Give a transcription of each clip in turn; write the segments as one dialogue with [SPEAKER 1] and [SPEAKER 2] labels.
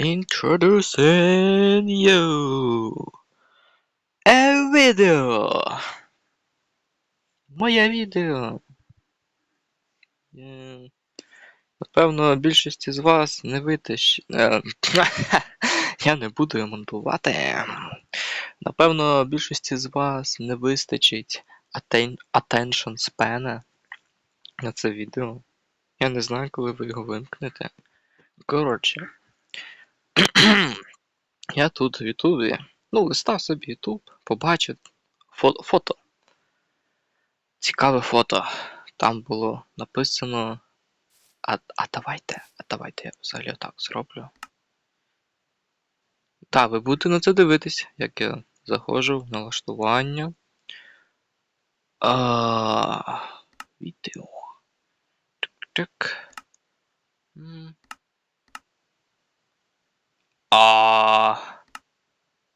[SPEAKER 1] Introducing you. A відео. Моє відео. М, Напевно, більшість з вас не витащ... е, Я не буду монтувати. Напевно, більшості з вас не вистачить atten- attention span на це відео. Я не знаю, коли ви його вимкнете. Коротше. Я тут в Ютубі. Ну, листав собі Ютуб, побачив фото. Цікаве фото. Там було написано. А, а давайте, а давайте я взагалі так зроблю. Так, ви будете на це дивитись, як я заходжу в налаштування. А, відео. Так. А.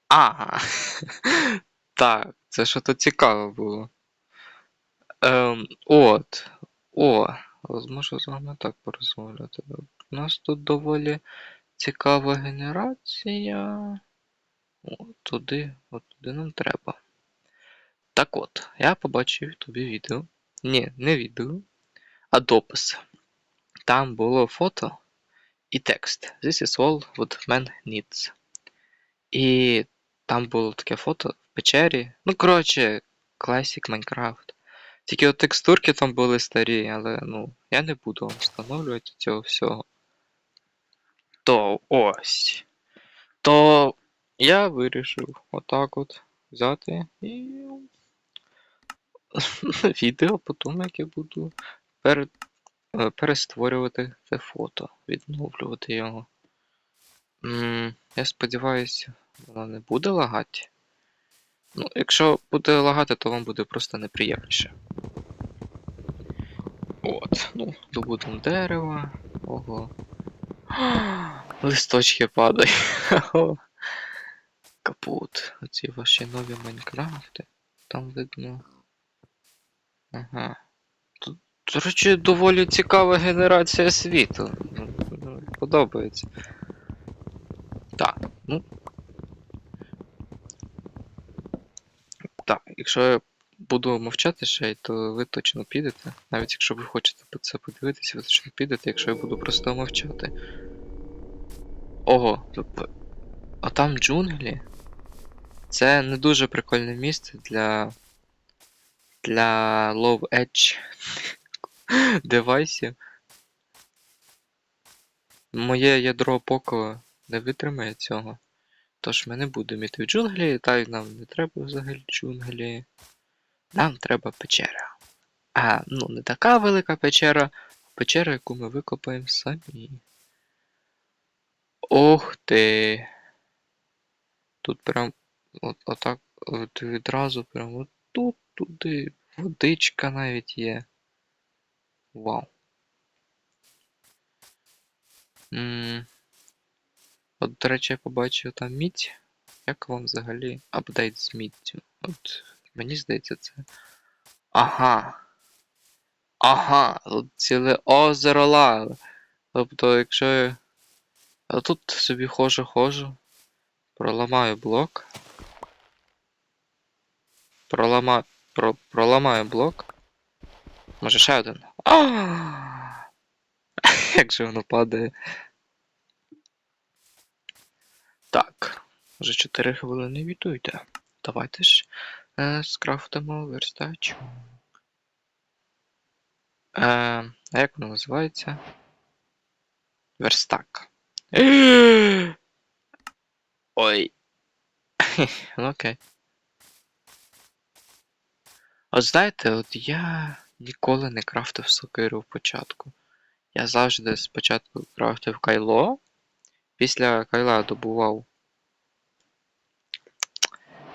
[SPEAKER 1] Ага. Так, це що то цікаве було. Ем, от. О, можу з вами так порозмовляти. У нас тут доволі цікава генерація. О, туди, от туди нам треба. Так от, я побачив тобі відео. Ні, не відео, а допис. Там було фото і текст. This is all what man needs. І там було таке фото в печері. Ну, коротше, Classic Minecraft. Тільки от текстурки там були старі, але ну, я не буду встановлювати цього всього. То ось. То я вирішив отак от взяти і відео потім, як я буду перед, перестворювати це фото, відновлювати його. Я сподіваюся, воно не буде лагати. Ну, якщо буде лагати, то вам буде просто неприємніше. От, ну, добудемо дерева. Ого. Листочки падають. Капут. Оці ваші нові Майнкрафти. Там видно. Ага. До речі, доволі цікава генерація світу. Подобається. Так, ну. Так, якщо я буду мовчати ще, то ви точно підете. Навіть якщо ви хочете це подивитися, ви точно підете, якщо я буду просто мовчати. Ого, а там джунглі. Це не дуже прикольне місце для. для Low Edge девайсів. Моє ядро Poco не витримає цього. Тож ми не будемо йти в джунглі, та й нам не треба взагалі джунглі. Нам треба печера. А, ну, не така велика печера, а печера, яку ми викопаємо самі. Ох ти. Тут прям от, отак от відразу прям от тут, туди. Водичка навіть є. Вау. м От, до речі, я побачив там мідь. Як вам взагалі апдейт з міддю? От мені здається, це. Ага. Ага, тут ціле озеро лави. Тобто, якщо я. А тут собі хожу, хожу. Проламаю блок. Пролама... Про... Проламаю блок. Може ще один. Як же воно падає. Так. Вже 4 хвилини відуйте. Давайте ж е, скрафтимо верстачу. Е, а як воно називається? Верстак. Ой. Ну окей. От знаєте, от я ніколи не крафтив сокиру в початку. Я завжди спочатку крафтив кайло. Після кайла добував.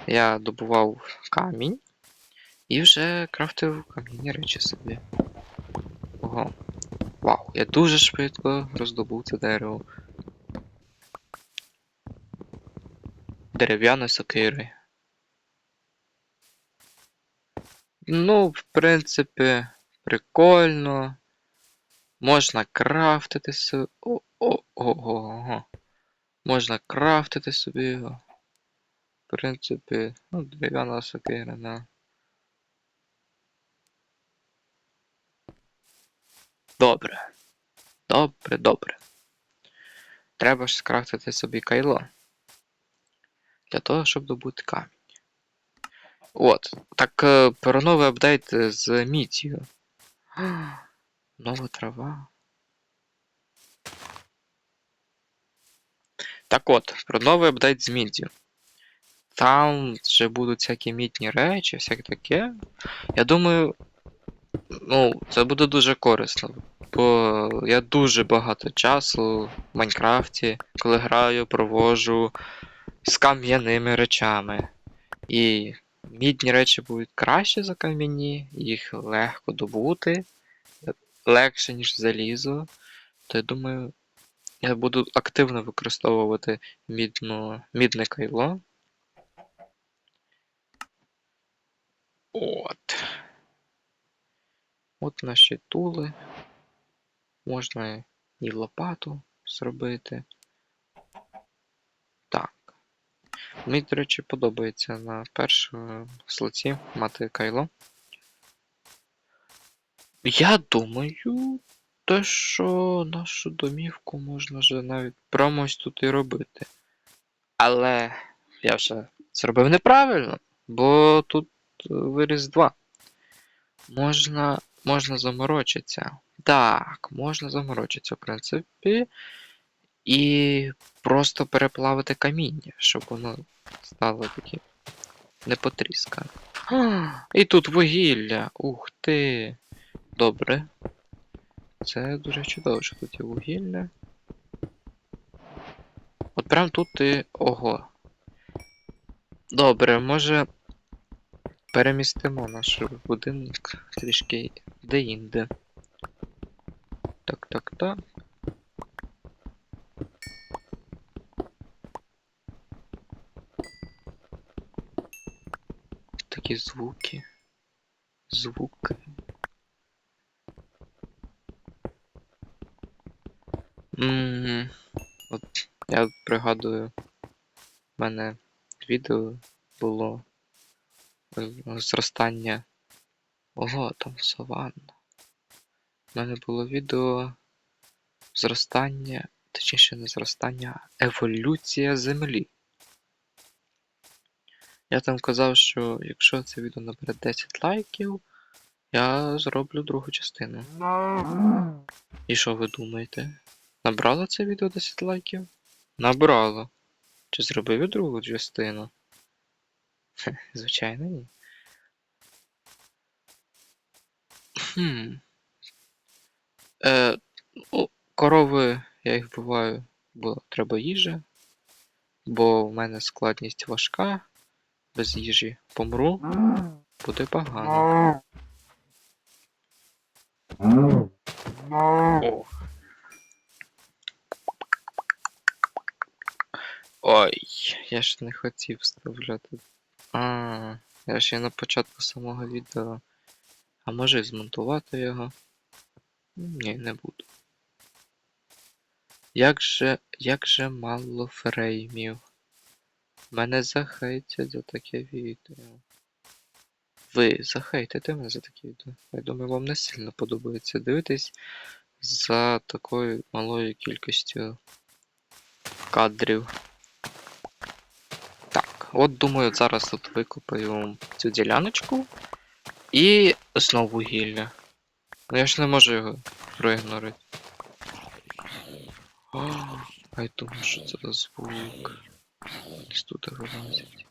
[SPEAKER 1] Я добував камінь. І вже крафтив кам'яні речі собі. Ого. Вау, я дуже швидко роздобув це дерево. Дерев'яної сокири. Ну, в принципі, прикольно. Можна крафтити с. О, о, ого. Можна крафтити собі його. В принципі, ну, дерев'яна сокира, да. Добре. Добре, добре. Треба ж скрафтити собі кайло. Для того, щоб добути камінь. От. Так е, про новий апдейт з мітію. Нова трава. Так от, про новий апдейт з міддю. Там вже будуть всякі мідні речі, всяке таке. Я думаю, ну, це буде дуже корисно. Бо я дуже багато часу в Майнкрафті, коли граю, провожу з кам'яними речами. І мідні речі будуть краще за кам'яні, їх легко добути, легше, ніж залізо. То я думаю, я буду активно використовувати мідну, мідне кайло. От. От наші тули. Можна і лопату зробити. Так. Мені, до речі, подобається на першому слоті мати кайло. Я думаю, те, що нашу домівку можна вже навіть прямо тут і робити. Але я вже зробив неправильно, бо тут е, виріс 2. Можна, можна заморочитися. Так, можна заморочитися, в принципі. І просто переплавити каміння, щоб воно стало таке не потріскане. І тут вугілля. Ух ти. Добре. Це дуже чудово, що тут є вугілля. От прям тут і. Ого. Добре, може. Перемістимо наш будинок трішки де-інде. Так, так, так. Такі звуки. Звуки. Мгм. От я пригадую, в мене відео було зростання. Ого, там саванна. У мене було відео зростання, точніше не зростання, а еволюція Землі. Я там казав, що якщо це відео набере 10 лайків, я зроблю другу частину. І що ви думаєте? Набрало це відео 10 лайків? Набрало. Чи зробив я другу частину? Звичайно, ні. Хм. Е, ну, корови я їх вбиваю, бо треба їжа. Бо в мене складність важка. Без їжі помру, буде погано. О. Ой, я ж не хотів вставляти. А, я ще на початку самого відео. А може і змонтувати його? Ні, не буду. Як же, як же мало фреймів. Мене захейтять за таке відео. Ви захейтите мене за таке відео. Я думаю, вам не сильно подобається дивитись за такою малою кількістю кадрів. Так, от думаю, зараз тут викопаю цю діляночку і знову вугілля. Ну я ж не можу його проігнорити. О, я думаю, що це за звук. Десь тут вилазять.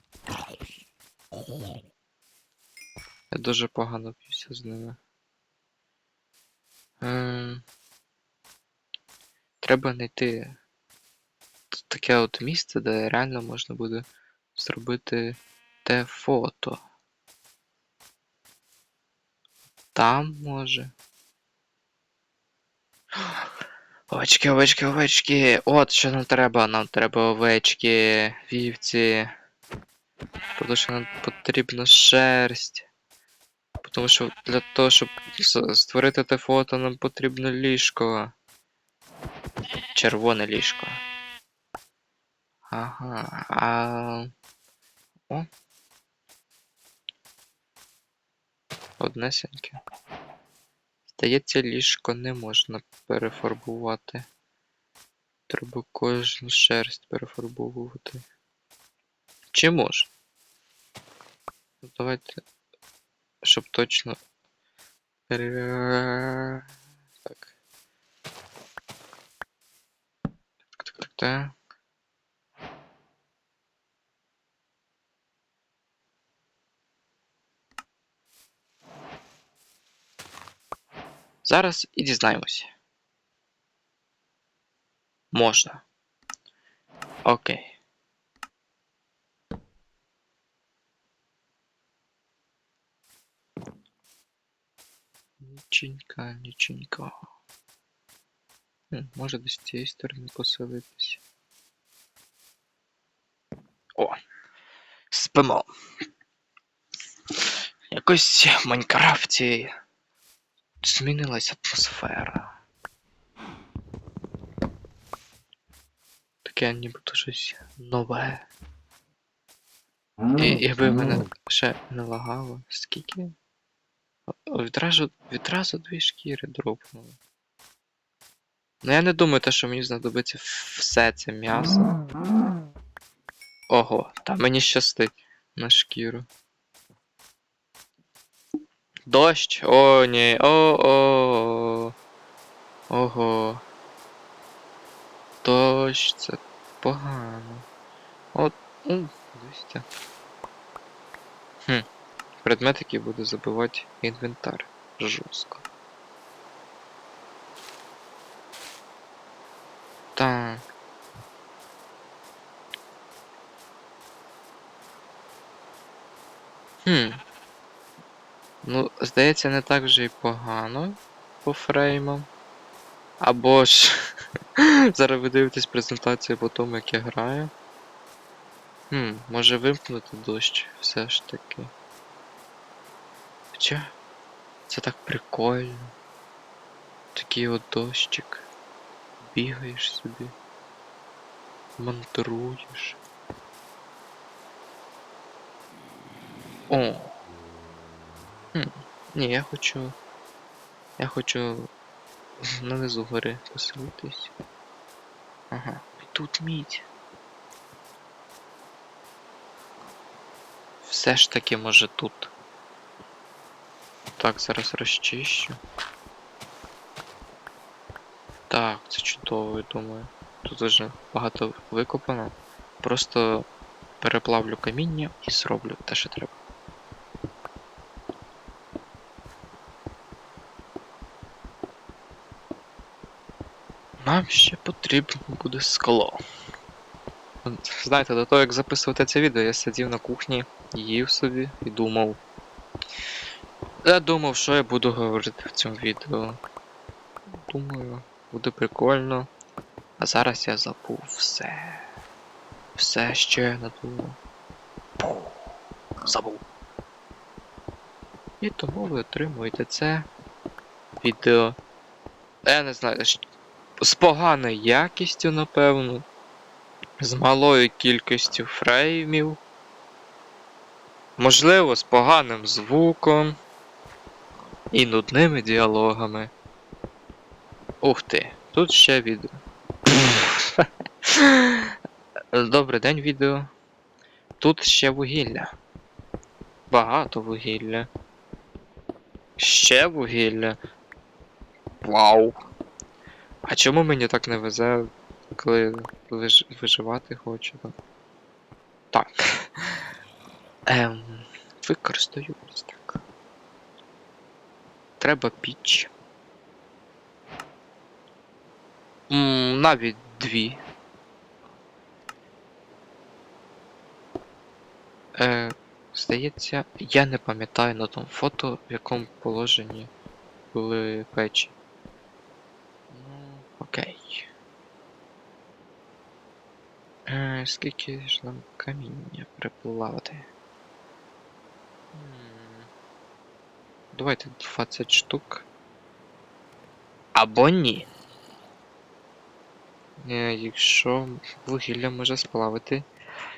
[SPEAKER 1] Я дуже погано п'юся з ними. Ем... Треба знайти таке от місце, де реально можна буде зробити те фото. Там може. Овечки, овечки, овечки. От що нам треба. Нам треба овечки, вівці. Тому що нам потрібна шерсть. Тому що для того, щоб створити те фото, нам потрібно ліжко. Червоне ліжко. Ага. А... О. Однесеньке. Здається, ліжко не можна перефарбувати. Треба кожну шерсть перефарбовувати. Чи може? Ну, Давайте, щоб точно. Так. Так, так, так, так. Зараз і дізнаємося. Можна. Окей. Ніченька, ніченька. Може десь з цієї сторони поселитися. О! Спимо. Якось в Майнкрафті змінилась атмосфера. Таке нібито щось нове. І, якби мене ще не лагало, скільки? Відразу, відразу дві шкіри дропнули. Ну я не думаю, те, що мені знадобиться все це м'ясо. Ого, та мені щастить на шкіру. Дощ? О, ні. О, о. Ого. Дощ, це погано. От, ну, дивіться. Хм. Предмет, який буде забивати інвентар. Жорстко. Так. Хм. Ну, здається, не так вже й погано по фреймам. Або ж. Зараз ви дивитесь презентацію по тому, як я граю. Хм, може вимкнути дощ все ж таки. Хоча. Це так прикольно. Такий от дощик. Бігаєш собі. Мантруєш. О. Ні, я хочу. Я хочу нанизу гори поселитись. Ага, і тут мідь. Все ж таки може тут. Так, зараз розчищу. Так, це чудово, я думаю. Тут вже багато викопано. Просто переплавлю каміння і зроблю те, що треба. Нам ще потрібно буде скло. Знаєте, до того як записувати це відео, я сидів на кухні, їв собі і думав. Я думав, що я буду говорити в цьому відео. Думаю, буде прикольно. А зараз я забув все. Все що я надумав. Забув. І тому ви отримуєте це відео. Я не знаю, з поганою якістю, напевно. З малою кількістю фреймів. Можливо, з поганим звуком. І нудними діалогами. Ух ти, тут ще відео. Добрий день, відео. Тут ще вугілля. Багато вугілля. Ще вугілля. Вау. А чому мені так не везе, коли виж... виживати хочу? Так. Так. Ем, використаю ось так. Треба піч. М, навіть дві. Е, здається, я не пам'ятаю на тому фото, в якому положенні були печі. Окей. Е, скільки ж нам каміння приплавати? Давайте 20 штук. Або ні. Е, Якщо вугілля може сплавити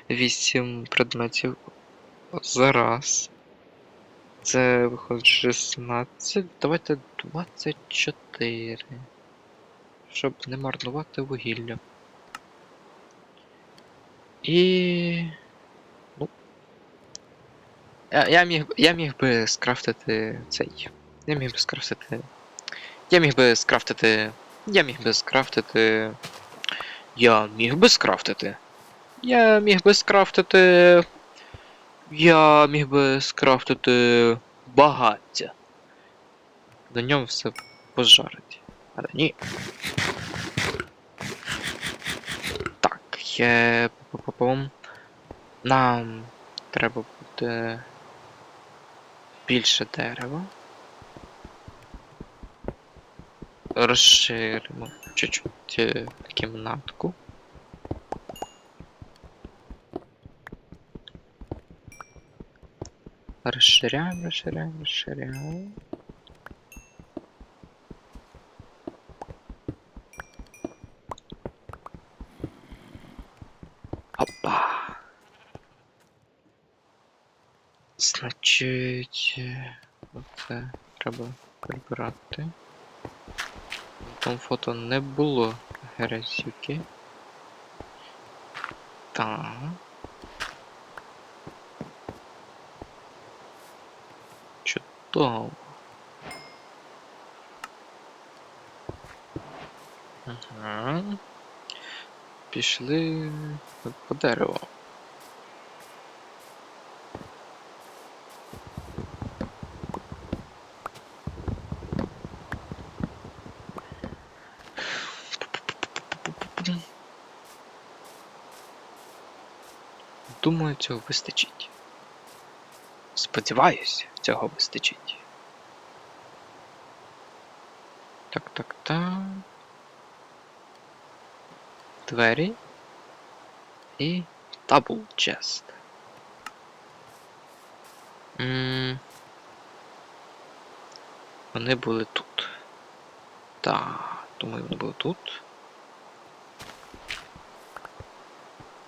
[SPEAKER 1] 8 предметів за раз. Це виходить 16. Давайте 24. Щоб не марнувати вугілля. І. Ну. Я, я, міг, я міг би скрафтити цей. Я міг би скрафтити. Я міг би скрафтити. Я міг би скрафтити. Я міг би скрафтити. Я міг би скрафтити. Я міг би скрафтити багаття. На ньому все пожарить. Але ні. Так, є. Нам треба буде більше дерева. Розширимо чуть-чуть е, кімнатку. Расширяем, расширяем, расширяем. Значить, е, оце треба прибирати. На тому фото не було грязюки. Так. Чудово. Ага. Пішли по дереву. Думаю, цього вистачить. Сподіваюсь, цього вистачить. Так, так, так. Двері. І Chest. М, Вони були тут. Так, думаю, вони були тут.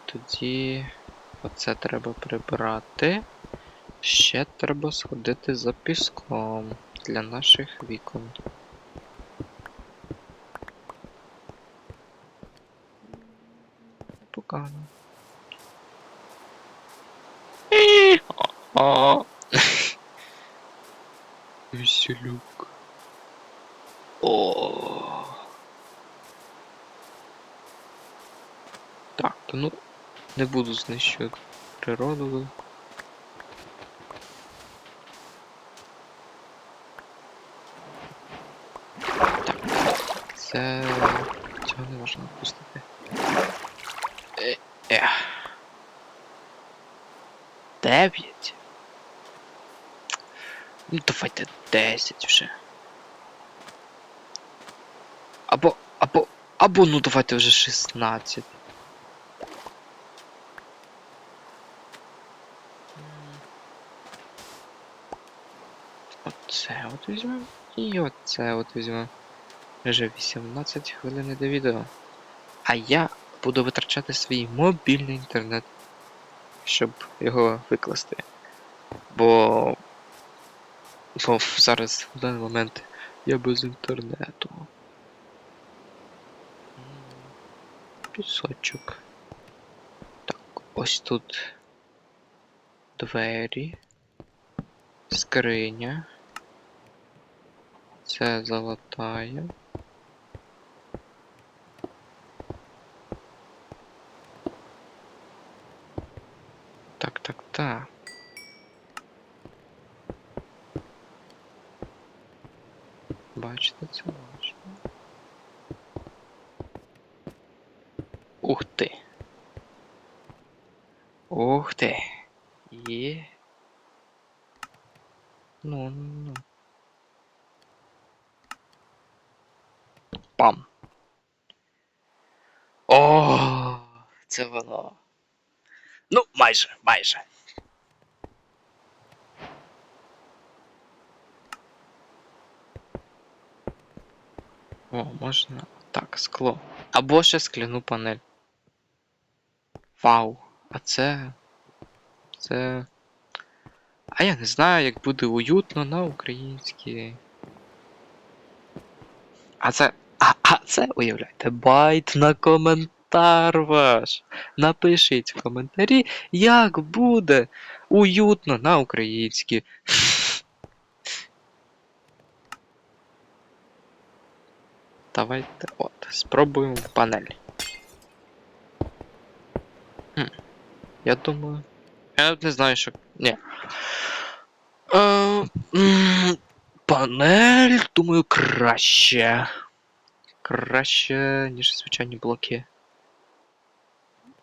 [SPEAKER 1] Тоді оце треба прибрати. Ще треба сходити за піском для наших вікон. Погано. Веселюк. О. Так, ну не буду знищувати природу. Так, це цього не можна випустити. Е, ех. Дев'ять. Ну давайте 10 вже. Або, або, або ну давайте вже 16. Візьмемо. І оце от візьмемо. Вже 18 хвилин до відео. А я буду витрачати свій мобільний інтернет, щоб його викласти. Бо, бо зараз в даний момент я без інтернету. Пісочок. Так, ось тут двері, скриня. Це золотая. Так, так, так. Бачите, це бачите. Ух ти. Ух ти. Є. Ну, ну. Пам. О, це воно. Ну, майже. О, можна Так, скло. Або ще скляну панель. Вау. А це. Це. А я не знаю, як буде уютно на українській. А це. А, а це, уявляєте, байт на коментар ваш. Напишіть в коментарі, як буде уютно на українській. Давайте от, спробуємо в панелі. Хм. Я думаю. Я навіть не знаю, що. Ні. Е, м, панель, думаю, краще. Краще, ніж звичайні блоки.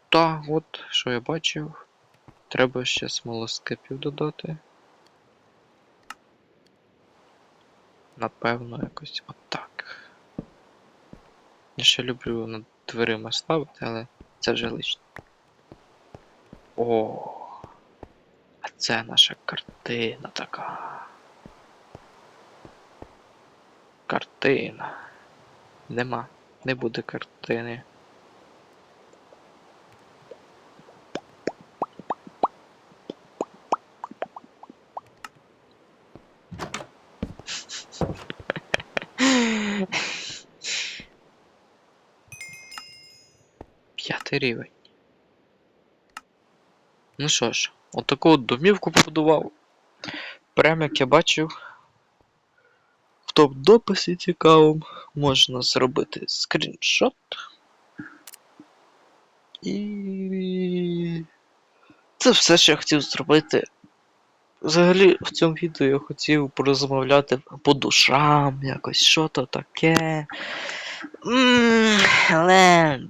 [SPEAKER 1] Так, от, що я бачив. Треба ще смолоскипів додати. Напевно, якось отак. Я ще люблю над дверима ставити, але це вже лично. О, а це наша картина така. Картина. Нема. Не буде картини. Рівень. Ну що ж, отаку от домівку побудував. Прямо як я бачив. В топ-дописі цікавому можна зробити скріншот. І. Це все, що я хотів зробити. Взагалі, в цьому відео я хотів порозмовляти по душам, якось що то таке. Але.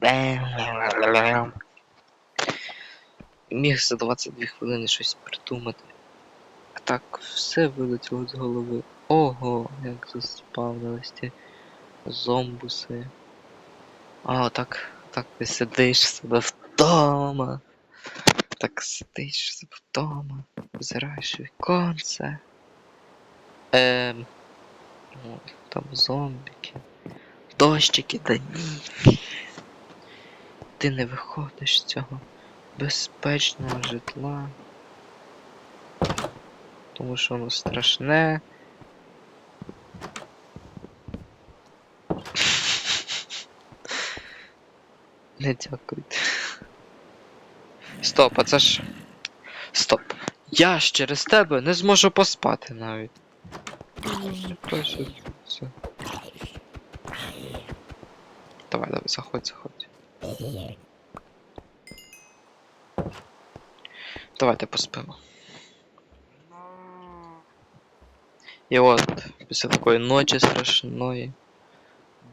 [SPEAKER 1] Міг за 22 хвилини щось придумати. А так все вилетіло з голови. Ого, як заспавнились ті зомбуси. А, так, так ти сидиш себе вдома. Так сидиш себе вдома, взираєш віконце. Ем. Там зомбіки. Дощики, да ні. Ти не виходиш з цього безпечного житла. Тому що воно страшне. Не дякуйте. Стоп, а це ж. Стоп. Я ж через тебе не зможу поспати навіть. Ну, краще все. Давай, давай, заходь, заходь. Давайте поспимо. І от, після такої ночі страшної.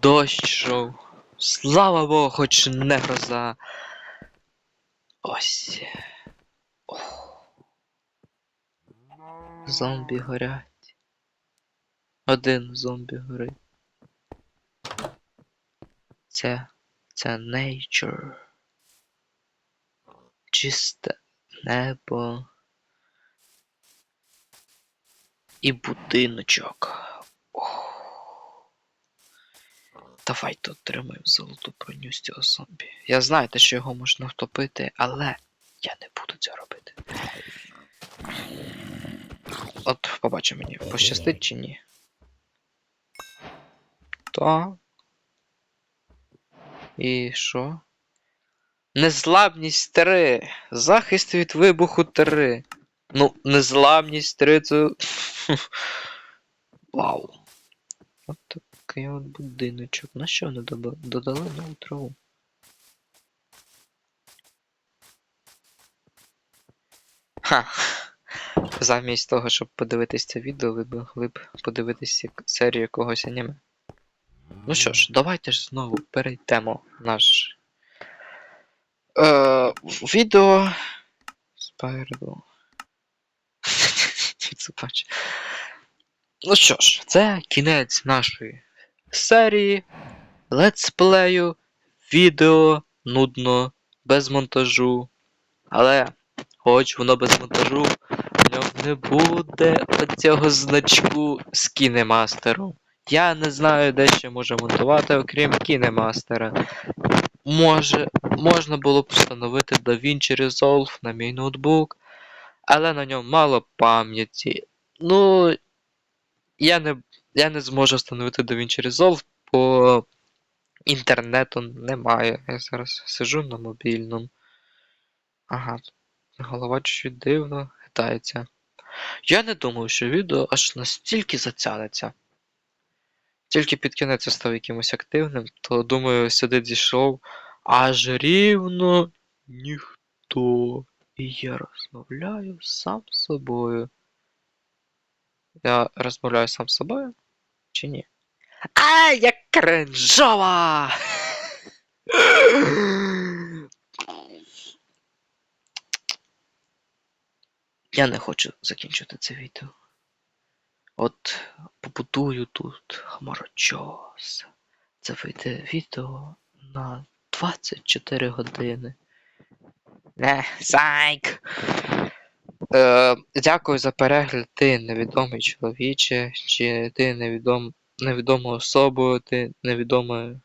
[SPEAKER 1] Дощ йшов. Слава Богу, хоч не гроза. Ось. Ох. Зомбі горять. Один зомбі горить. Це. Це nature. Чисте небо. І будиночок. Ох. Давайте отримаємо золоту броню з цього зомбі. Я знаю, те, що його можна втопити, але я не буду це робити. От, побачимо мені, пощастить чи ні. Так. І що? Незламність 3. Захист від вибуху 3. Ну, незламність 3 це. Вау. От такий от будиночок. На що вони додали нову траву? Ха. Замість того, щоб подивитись це відео, ви могли б подивитись як- серію якогось аніме. Ну що ж, давайте ж знову перейдемо наш е, відео спереду. Ну що ж, це кінець нашої серії летсплею, відео нудно, без монтажу. Але, хоч воно без монтажу, в ньому не буде оцього значку з кінемастером. Я не знаю, де ще може монтувати, окрім кінемастера. Може, можна було б встановити DaVinci Resolve на мій ноутбук, але на ньому мало пам'яті. Ну, я не, я не зможу встановити DaVinci Resolve, бо інтернету немає. Я зараз сижу на мобільному. Ага, голова чуть дивно хитається. Я не думав, що відео аж настільки затягнеться. Тільки під кінець я став якимось активним, то думаю, сюди дійшов аж рівно ніхто. І я розмовляю сам з собою. Я розмовляю сам з собою? Чи ні? А, як кринжова! Я не хочу закінчити це відео. От побудую тут хмарочос. Це вийде відео на 24 години. Не, сайк! Е, дякую за перегляд, ти невідомий чоловіче, чи ти невідом, невідома особа, ти невідоме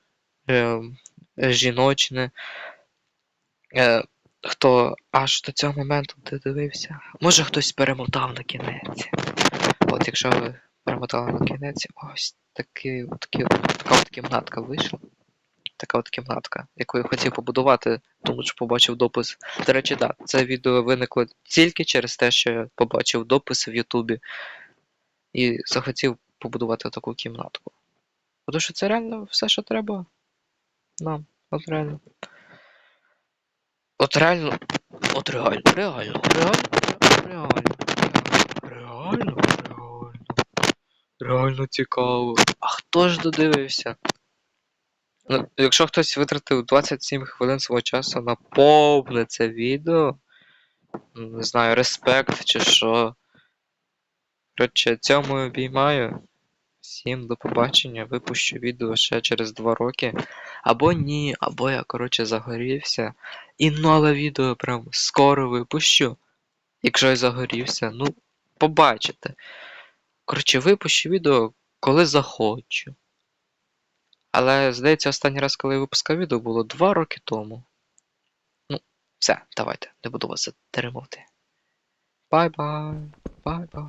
[SPEAKER 1] е, жіночне. Е, хто аж до цього моменту додивився. Може хтось перемотав на кінець. От якщо ви перемотали на кінець, ось такі, такі, така от кімнатка вийшла. Така от кімнатка, яку я хотів побудувати, тому що побачив допис. До речі, так, да, це відео виникло тільки через те, що я побачив допис в Ютубі і захотів побудувати таку кімнатку. Тому що це реально все, що треба нам. От реально. От реально. От реально, реально, реально, реально. Реально, реально. Реально цікаво. А хто ж додивився? Ну, якщо хтось витратив 27 хвилин свого часу на повне це відео, ну, не знаю, респект чи що. Коротше, цьому обіймаю. Всім до побачення. Випущу відео ще через 2 роки. Або ні, або я, коротше, загорівся. І нове відео прям скоро випущу. Якщо я загорівся, ну, побачите. Коротше, випущу відео, коли захочу. Але, здається, останній раз, коли я випускав відео, було 2 роки тому. Ну, все, давайте, не буду вас затримувати. Бай-бай. Бай-бай.